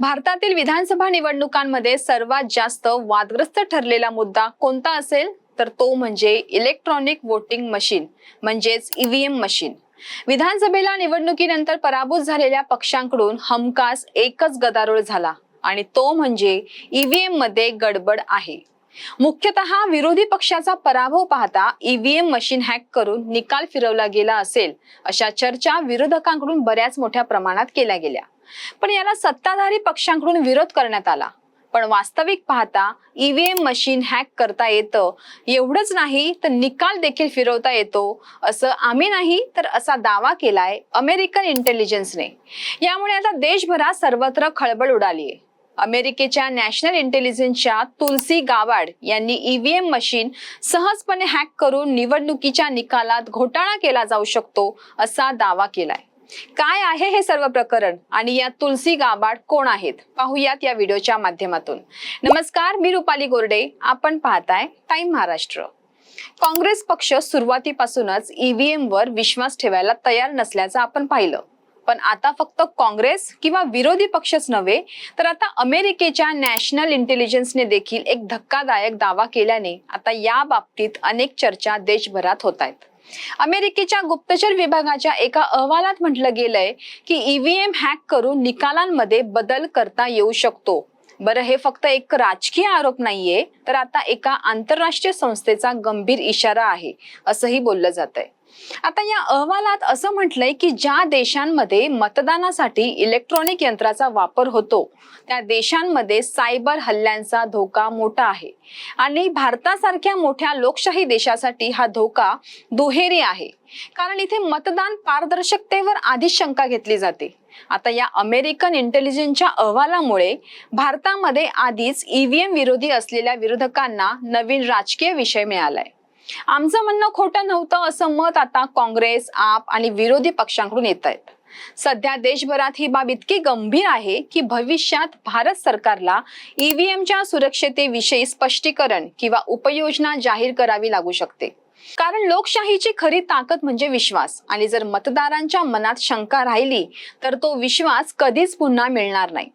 भारतातील विधानसभा निवडणुकांमध्ये सर्वात जास्त वादग्रस्त ठरलेला मुद्दा कोणता असेल? तर तो म्हणजे इलेक्ट्रॉनिक वोटिंग मशीन म्हणजेच ईव्हीएम मशीन विधानसभेला निवडणुकीनंतर पराभूत झालेल्या पक्षांकडून हमखास एकच गदारोळ झाला आणि तो म्हणजे ईव्हीएममध्ये गडबड आहे. मुख्यतः विरोधी पक्षाचा पराभव पाहता ईव्हीएम मशीन हॅक करून निकाल फिरवला गेला असेल अशा चर्चा विरोधकांकडून बऱ्याच मोठ्या प्रमाणात केल्या गेल्या. पण याला सत्ताधारी पक्षांकडून विरोध करण्यात आला. पण वास्तविक पाहता ईव्हीएम मशीन हॅक करता येतं. एवढंच नाही तर निकाल देखील फिरवता येतो. असं आम्ही नाही तर असा दावा केलाय अमेरिकन इंटेलिजन्सने यामुळे आता देशभरात सर्वत्र खळबळ उडाली आहे अमेरिकेच्या नॅशनल इंटेलिजन्सच्या तुलसी गावाड यांनी ईव्हीएम मशीन सहजपणे हॅक करून निवडणुकीच्या निकालात घोटाळा केला जाऊ शकतो असा दावा केलाय. काय आहे हे सर्व प्रकरण आणि या तुलसी गाबाड कोण आहेत? पाहूयात या व्हिडिओच्या माध्यमातून. नमस्कार मी रुपाली गोरडे. आपण पाहताय टाइम महाराष्ट्र. काँग्रेस पक्ष सुरुवातीपासूनच ईव्हीएम वर विश्वास ठेवायला तयार नसल्याचं आपण पाहिलं. पण आता फक्त काँग्रेस किंवा विरोधी पक्षच नव्हे तर आता अमेरिकेच्या नॅशनल इंटेलिजन्सने देखील एक धक्कादायक दावा केल्याने आता या बाबतीत अनेक चर्चा देशभरात होत आहेत. अमेरिकेच्या गुप्तचर विभागाच्या एका अहवालात म्हटलं गेलंय की ईव्हीएम हॅक करून निकालांमध्ये बदल करता येऊ शकतो. बरं हे फक्त एक राजकीय आरोप नाहीये तर आता एका आंतरराष्ट्रीय संस्थेचा गंभीर इशारा आहे असंही बोललं जात आहे आता या अहवालात असं म्हटलंय की ज्या देशांमध्ये मतदानासाठी इलेक्ट्रॉनिक यंत्राचा वापर होतो त्या देशांमध्ये सायबर हल्ल्यांचा धोका मोठा आहे. आणि भारतासारख्या मोठ्या लोकशाही देशासाठी हा धोका दुहेरी आहे. कारण इथे मतदान पारदर्शकतेवर आधीच शंका घेतली जाते. आता या अमेरिकन इंटेलिजन्सच्या अहवालामुळे भारतामध्ये आधीच ईव्हीएम विरोधी असलेल्या विरोधकांना नवीन राजकीय विषय मिळालाय. आमचं म्हणणं खोटं नव्हतं असं मत आता काँग्रेस आप आणि विरोधी पक्षांकडून येत आहेत सध्या देशभरात ही बाब इतकी गंभीर आहे की भविष्यात भारत सरकारला ईव्हीएमच्या सुरक्षतेविषयी स्पष्टीकरण किंवा उपयोजना जाहीर करावी लागू शकते. कारण लोकशाहीची खरी ताकद म्हणजे विश्वास. आणि जर मतदारांच्या मनात शंका राहिली तर तो विश्वास कधीच पुन्हा मिळणार नाही.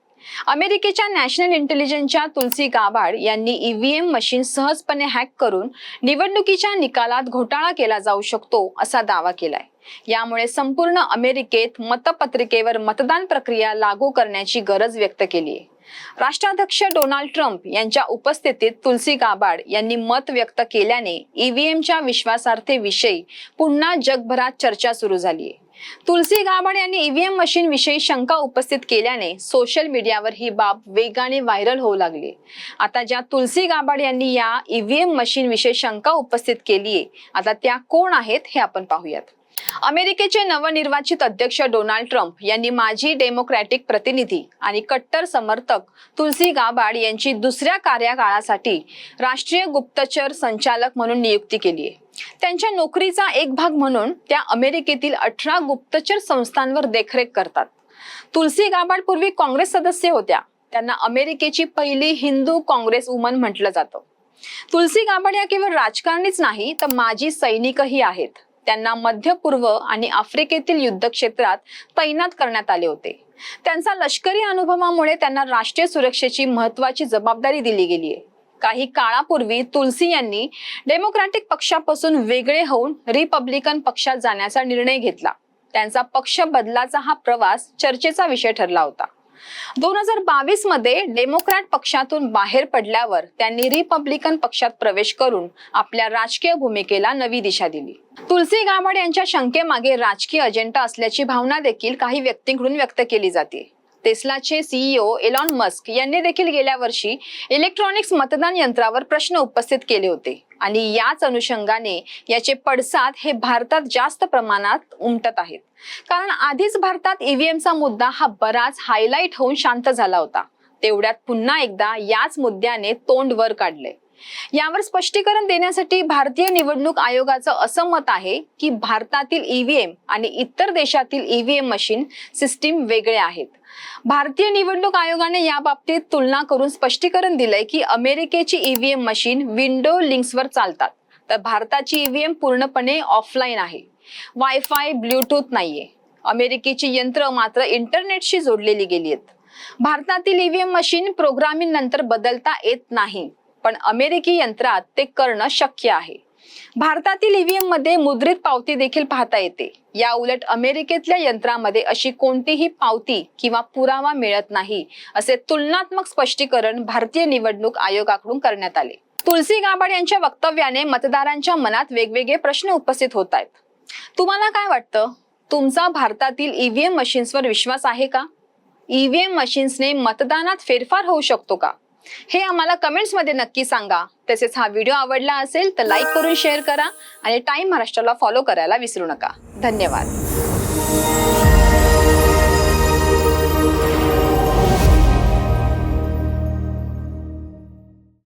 अमेरिकेच्या नॅशनल इंटेलिजन्सच्या तुलसी गाबाड यांनी ईव्हीएम मशीन सहजपणे हॅक करून निवडणुकीच्या निकालात घोटाळा केला जाऊ शकतो असा दावा केलाय. यामुळे संपूर्ण अमेरिकेत मतपत्रिकेवर मतदान प्रक्रिया लागू करण्याची गरज व्यक्त केली आहे राष्ट्राध्यक्ष डोनाल्ड ट्रम्प यांच्या उपस्थितीत तुलसी गाबाड यांनी मत व्यक्त केल्याने ईव्हीएमच्या विश्वासार्थेविषयी पुन्हा जगभरात चर्चा सुरू झाली आहे. तुलसी गाबाड यांनी ईव्हीएम मशीन विषयी शंका उपस्थित केल्याने सोशल मीडियावर ही बाब वेगाने व्हायरल होऊ लागली आता ज्या तुलसी गाबाड यांनी या ईव्हीएम मशीन विषयी शंका उपस्थित केली आहे आता त्या कोण आहेत हे आपण पाहूयात. अमेरिकेचे नवनिर्वाचित अध्यक्ष डोनाल्ड ट्रम्प यांनी माजी डेमोक्रॅटिक प्रतिनिधी आणि कट्टर समर्थक तुलसी गाबाड यांची दुसऱ्या कार्यकाळासाठी राष्ट्रीय गुप्तचर संचालक म्हणून नियुक्ती केली आहे. त्यांच्या नोकरीचा एक भाग म्हणून त्या अमेरिकेतील अठरा गुप्तचर संस्थांवर देखरेख करतात. तुलसी गाबाड पूर्वी काँग्रेस सदस्य होत्या. त्यांना अमेरिकेची पहिली हिंदू काँग्रेस वुमन म्हटलं जातं. तुलसी गाबाड या केवळ राजकारणीच नाही तर माजी सैनिकही आहेत. त्यांना मध्य पूर्व आणि आफ्रिकेतील युद्ध क्षेत्रात तैनात करण्यात आले होते. त्यांचा लष्करी अनुभवामुळे त्यांना राष्ट्रीय सुरक्षेची महत्वाची जबाबदारी दिली गेली आहे काही काळापूर्वी तुलसी यांनी डेमोक्रॅटिक पक्षापासून वेगळे होऊन रिपब्लिकन पक्षात जाण्याचा निर्णय घेतला. त्यांचा पक्ष बदलाचा हा प्रवास चर्चेचा विषय ठरला होता. दोन हजार बावीसमध्ये डेमोक्रॅट पक्षातून बाहेर पडल्यावर त्यांनी रिपब्लिकन पक्षात प्रवेश करून आपल्या राजकीय भूमिकेला नवी दिशा दिली. तुलसी गाभाड यांच्या शंकेमागे राजकीय अजेंडा असल्याची भावना देखील काही व्यक्तींकडून व्यक्त केली जाते. टेस्लाचे सीईओ एलॉन मस्क यांनी देखील गेल्या वर्षी इलेक्ट्रॉनिक्स मतदान यंत्रावर प्रश्न उपस्थित केले होते. आणि याच अनुषंगाने याचे पडसाद हे भारतात जास्त प्रमाणात उमटत आहेत. कारण आधीच भारतात ईव्हीएमचा मुद्दा हा बराच हायलाईट होऊन शांत झाला होता. तेवढ्यात पुन्हा एकदा याच मुद्द्याने तोंड वर काढले. यावर स्पष्टीकरण देण्यासाठी भारतीय निवडणूक आयोगाचं असं मत आहे की भारतातील ईव्हीएम आणि इतर देशातील ईव्हीएम मशीन सिस्टीम वेगळे आहेत. भारतीय निवडणूक आयोगाने या बाबतीत तुलना करून स्पष्टीकरण दिलंय की अमेरिकेची ईव्हीएम मशीन विंडो लिंक्सवर चालतात. तर भारताची ईव्हीएम पूर्णपणे ऑफलाईन आहे. वायफाय ब्लूटूथ नाहीये. अमेरिकेची यंत्र मात्र इंटरनेटशी जोडलेली गेली आहेत. भारतातील ईव्हीएम मशीन प्रोग्रामिंग नंतर बदलता येत नाही. पण अमेरिकी यंत्रात ते करणं शक्य आहे. भारतातील ईव्हीएममध्ये मुद्रित पावती देखील पाहता येते. या उलट अमेरिकेतल्या यंत्रामध्ये अशी कोणतीही पावती किंवा पुरावा मिळत नाही असे तुलनात्मक स्पष्टीकरण भारतीय निवडणूक आयोगाकडून करण्यात आले. तुलसी गाभाड यांच्या वक्तव्याने मतदारांच्या मनात वेगवेगळे प्रश्न उपस्थित होत आहेत. तुम्हाला काय वाटतं? तुमचा भारतातील ईव्हीएम मशीन्सवर विश्वास आहे का? ईव्हीएम मशीन्सने मतदानात फेरफार होऊ शकतो का? हे आम्हाला कमेंट्समध्ये नक्की सांगा. तसेच हा व्हिडिओ आवडला असेल तर लाईक करून शेअर करा आणि टाईम महाराष्ट्राला फॉलो करायला विसरू नका. धन्यवाद.